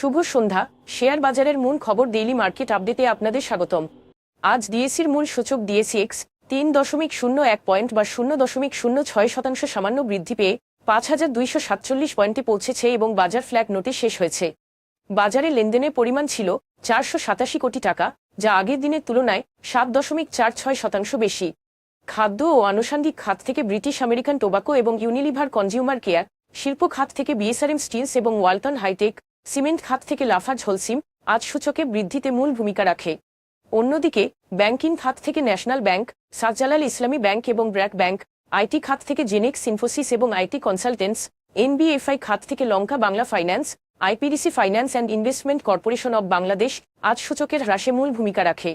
শুভ সন্ধ্যা। Share বাজারের মূল খবর ডেইলি মার্কেট আপডেটে আপনাদের স্বাগতম। আজ ডিএসির মূল সূচক ডিএসি এক্স তিন দশমিক শূন্য এক পয়েন্ট বা শূন্য দশমিক শূন্য ছয় শতাংশ সামান্য বৃদ্ধি পেয়ে পাঁচ হাজার দুইশো সাতচল্লিশ পয়েন্টে পৌঁছেছে এবং বাজার ফ্ল্যাগ নোটে শেষ হয়েছে। বাজারে লেনদেনের পরিমাণ ছিল চারশো সাতাশি কোটি টাকা, যা আগের দিনের তুলনায় সাত দশমিক চার ছয় শতাংশ বেশি। খাদ্য ও আনুষঙ্গিক খাত থেকে ব্রিটিশ আমেরিকান টোবাকো এবং ইউনিলিভার কনজিউমার কেয়ার, শিল্প খাত থেকে বিএসআরএম স্টিলস এবং ওয়ালটন হাইটেক সিমেন্ট খাত থেকে লাফা হোলসিম আজ সূচকে বৃদ্ধিতে মূল ভূমিকা রাখে। অন্যদিকে, ব্যাংকিং খাত থেকে ন্যাশনাল ব্যাংক, সাজ্জালাল ইসলামী ব্যাংক এবং ব্র্যাক ব্যাংক, আইটি খাত থেকে জেনেক্স ইনফোসিস এবং আইটি কনসালটেন্টস, এনবিএফআই খাত থেকে Lanka Bangla finance, IPDC finance and investment corporation of Bangladesh আজ সূচকের হ্রাসে মূল ভূমিকা রাখে।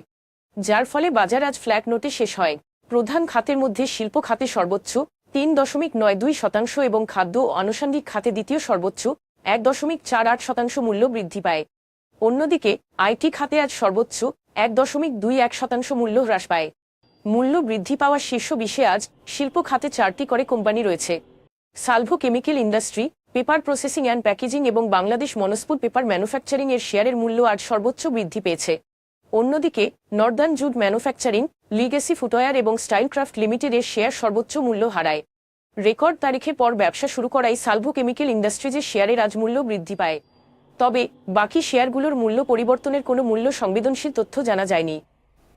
যার ফলে বাজার আজ ফ্ল্যাগ নোটে শেষ হয়। প্রধান খাতের মধ্যে শিল্প খাতে সর্বোচ্চ তিন দশমিক নয় দুই শতাংশ এবং খাদ্য ও আনুষঙ্গিক খাতে দ্বিতীয় সর্বোচ্চ এক দশমিক চার আট শতাংশ মূল্য বৃদ্ধি পায়। অন্যদিকে আইটি খাতে আজ সর্বোচ্চ এক দশমিক দুই এক শতাংশ মূল্য হ্রাস পায়। মূল্য বৃদ্ধি পাওয়ার শীর্ষ বিশ্বে আজ শিল্প খাতে চারটি করে কোম্পানি রয়েছে। Salvo chemical industry, paper processing and packaging এবং বাংলাদেশ মনস্পুর পেপার ম্যানুফ্যাকচারিং এর শেয়ারের মূল্য আজ সর্বোচ্চ বৃদ্ধি পেয়েছে। অন্যদিকে, Northern Jute Manufacturing, Legacy Footwear এবং স্টাইলক্রাফট লিমিটেডের শেয়ার সর্বোচ্চ মূল্য হারায়। রেকর্ড তারিখে পর ব্যবসা শুরু করায় সালভো কেমিক্যাল ইন্ডাস্ট্রিজের শেয়ারের আজ মূল্য বৃদ্ধি পায়। তবে বাকি শেয়ারগুলোর মূল্য পরিবর্তনের কোনো মূল্য সংবেদনশীল তথ্য জানা যায়নি।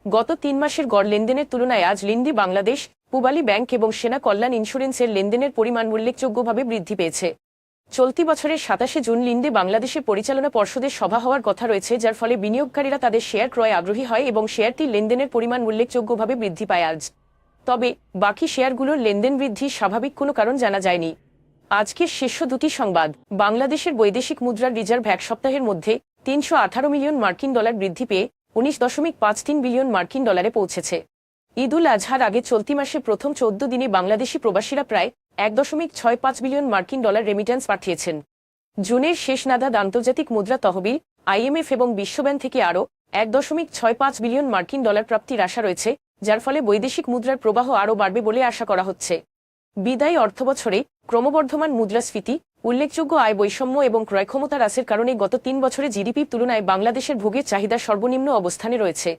গত তিন মাসের গড় লেনদেনের তুলনায় আজ লিন্দি বাংলাদেশ, পুবালি ব্যাংক এবং সেনা কল্যাণ ইন্স্যুরেন্সের লেনদেনের পরিমাণ উল্লেখযোগ্যভাবে বৃদ্ধি পেয়েছে। চলতি বছরের সাতাশে জুন লিন্দে বাংলাদেশের পরিচালনা পর্ষদের সভা হওয়ার কথা রয়েছে, যার ফলে বিনিয়োগকারীরা তাদের শেয়ার ক্রয়ে আগ্রহী হয় এবং শেয়ারটির লেনদেনের পরিমাণ উল্লেখযোগ্যভাবে বৃদ্ধি পায় আজ। তবে বাকি শেয়ারগুলোর লেনদেন বৃদ্ধির স্বাভাবিক কোনো কারণ জানা যায়নি। আজকের শীর্ষ দুটি সংবাদ, বাংলাদেশের বৈদেশিক মুদ্রার রিজার্ভ এক সপ্তাহের মধ্যে তিনশো আঠারো মিলিয়ন মার্কিন ডলার বৃদ্ধি পেয়ে উনিশ দশমিক পাঁচ তিন বিলিয়ন মার্কিন ডলারে পৌঁছেছে। ঈদুল আজহার আগে চলতি মাসে প্রথম চোদ্দ দিনে বাংলাদেশি প্রবাসীরা প্রায় এক দশমিক ছয় পাঁচ বিলিয়ন মার্কিন ডলার রেমিটেন্স পাঠিয়েছেন। জুনের শেষ নাদাদ আন্তর্জাতিক মুদ্রা তহবিল আইএমএফ এবং বিশ্বব্যাংক থেকে আরও এক দশমিক ছয় পাঁচ বিলিয়ন মার্কিন ডলার প্রাপ্তির আশা রয়েছে যার ফলে বৈদেশিক মুদ্রার প্রবাহ আরও বাড়বে বলে আশা করা হচ্ছে। বিদায়ী অর্থবছরে ক্রমবর্ধমান মুদ্রাস্ফীতি, উল্লেখযোগ্য আয় বৈষম্য এবং ক্রয়ক্ষমতা হ্রাসের কারণে গত তিন বছরে জিডিপির তুলনায় বাংলাদেশের ভোগের চাহিদা সর্বনিম্ন অবস্থানে রয়েছে।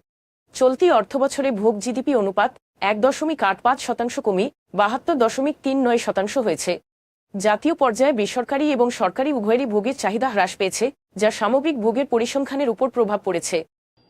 চলতি অর্থবছরে ভোগ জিডিপি অনুপাত এক দশমিক আট পাঁচ শতাংশ কমে বাহাত্তর দশমিক তিন নয় শতাংশ হয়েছে। জাতীয় পর্যায়ে বেসরকারি এবং সরকারি উভয়েরই ভোগের চাহিদা হ্রাস পেয়েছে, যা সামগ্রিক ভোগের পরিসংখ্যানের উপর প্রভাব পড়েছে।